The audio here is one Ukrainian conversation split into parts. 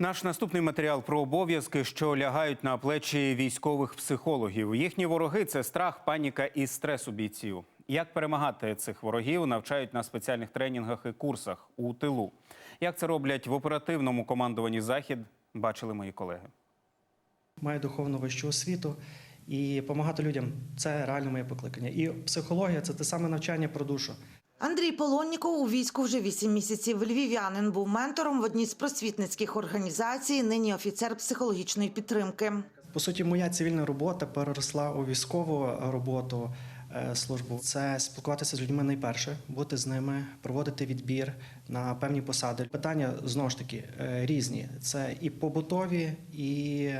Наш наступний матеріал про обов'язки, що лягають на плечі військових психологів. Їхні вороги це страх, паніка і стрес у бійців. Як перемагати цих ворогів, навчають на спеціальних тренінгах і курсах у тилу. Як це роблять в оперативному командуванні захід, бачили мої колеги. Маю духовну вищу освіту і допомагати людям це реально моє покликання. І психологія це те саме навчання про душу. Андрій Полонніков у війську вже 8 місяців. Львів'янин був ментором в одній з просвітницьких організацій. Нині офіцер психологічної підтримки. По суті, моя цивільна робота переросла у військову роботу. е, Службу це спілкуватися з людьми найперше, бути з ними, проводити відбір на певні посади. Питання знову ж таки е, різні. Це і побутові, і,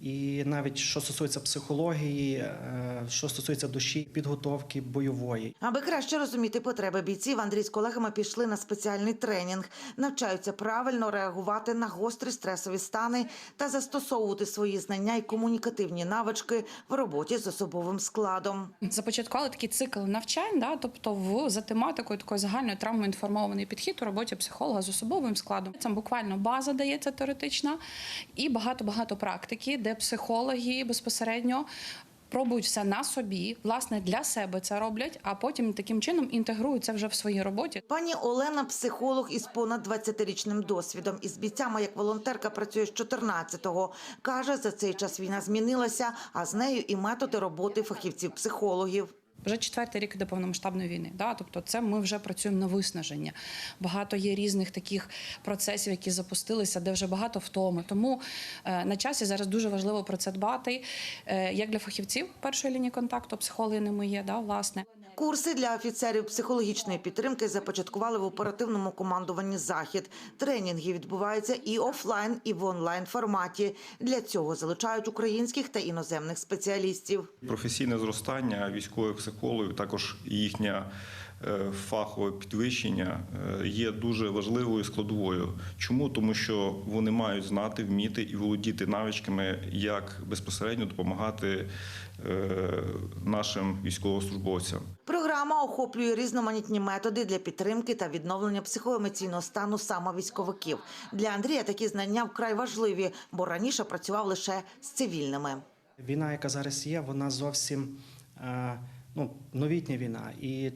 і навіть що стосується психології, е, що стосується душі, підготовки бойової. Аби краще розуміти потреби бійців, Андрій з колегами пішли на спеціальний тренінг. Навчаються правильно реагувати на гострі стресові стани та застосовувати свої знання і комунікативні навички в роботі з особовим складом. Започаткували такий цикл навчань, да, тобто в за тематикою такої загальної травмоінформований підхід у роботі психолога з особовим складом. Там буквально база дається теоретична і багато-багато практики, де психологи безпосередньо. Пробують все на собі, власне, для себе це роблять, а потім таким чином інтегрують це вже в своїй роботі. Пані Олена психолог із понад 20-річним досвідом. Із бійцями як волонтерка працює з 14-го. Каже, за цей час війна змінилася, а з нею і методи роботи фахівців-психологів. Вже четвертий рік іде повномасштабної війни. Да? Тобто, це ми вже працюємо на виснаження. Багато є різних таких процесів, які запустилися, де вже багато втоми. Тому е, на часі зараз дуже важливо про це дбати. Е, як для фахівців першої лінії контакту, психологи ними є, да, власне. Курси для офіцерів психологічної підтримки започаткували в оперативному командуванні «Захід». Тренінги відбуваються і офлайн, і в онлайн форматі. Для цього залучають українських та іноземних спеціалістів. Професійне зростання військових психологів, також їхнє е, фахове підвищення е, є дуже важливою складовою. Чому? Тому що вони мають знати, вміти і володіти навичками, як безпосередньо допомагати е, нашим військовослужбовцям. Програма охоплює різноманітні методи для підтримки та відновлення психоемоційного стану саме військовиків. Для Андрія такі знання вкрай важливі, бо раніше працював лише з цивільними. Війна, яка зараз є, вона зовсім е, ну, новітня війна. І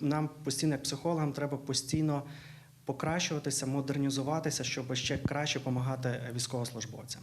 нам постійно, як психологам, треба постійно покращуватися, модернізуватися, щоб ще краще допомагати військовослужбовцям.